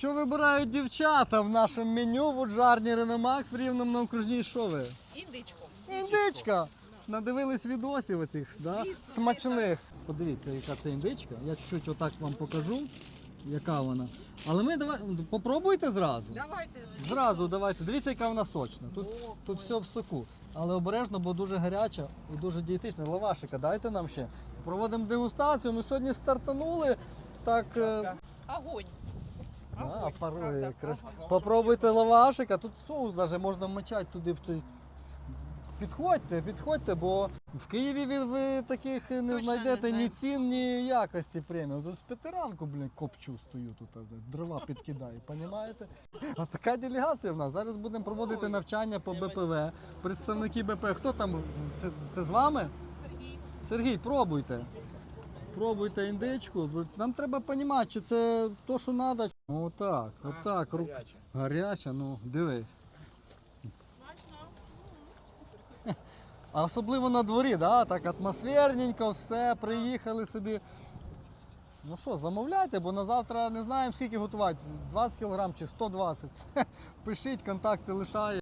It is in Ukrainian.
Що вибирають дівчата в нашому меню в Уджарні Реномакс в рівному на окружній що ви? Індичку. Індичка! Надивились відосів оцих да? смачних. Подивіться, яка це індичка. Я чуть-чуть отак вам покажу, яка вона. Але ми давай попробуйте зразу. Давайте. Зразу давайте. Дивіться, яка вона сочна. Тут, тут все в соку. Але обережно, бо дуже гаряча і дуже дієтична. Лавашика, дайте нам ще. Проводимо дегустацію. Ми сьогодні стартанули. Так. е, Огонь. А, правда. Попробуйте лавашика. Тут соус навіть можна вмочати туди в цей. Підходьте, підходьте, бо в Києві ви, ви таких не Точно знайдете не ні цін, ні якості преміум. Тут з п'ятиранку, блін, копчу стою тут, а, дрова підкидаю, понімаєте? От така делегація в нас. Зараз будемо проводити навчання по БПВ. Представники БП. Хто там? Це, це з вами? Сергій. Сергій, пробуйте. Пробуйте індичку. Нам треба розуміти, чи це то, що треба. Отак, отак. Рук... Гаряча, ну дивись. А особливо на дворі, да? так атмосферненько, все, приїхали собі. Ну що, замовляйте, бо на завтра не знаємо, скільки готувати. 20 кг чи 120. Пишіть, контакти лишаю.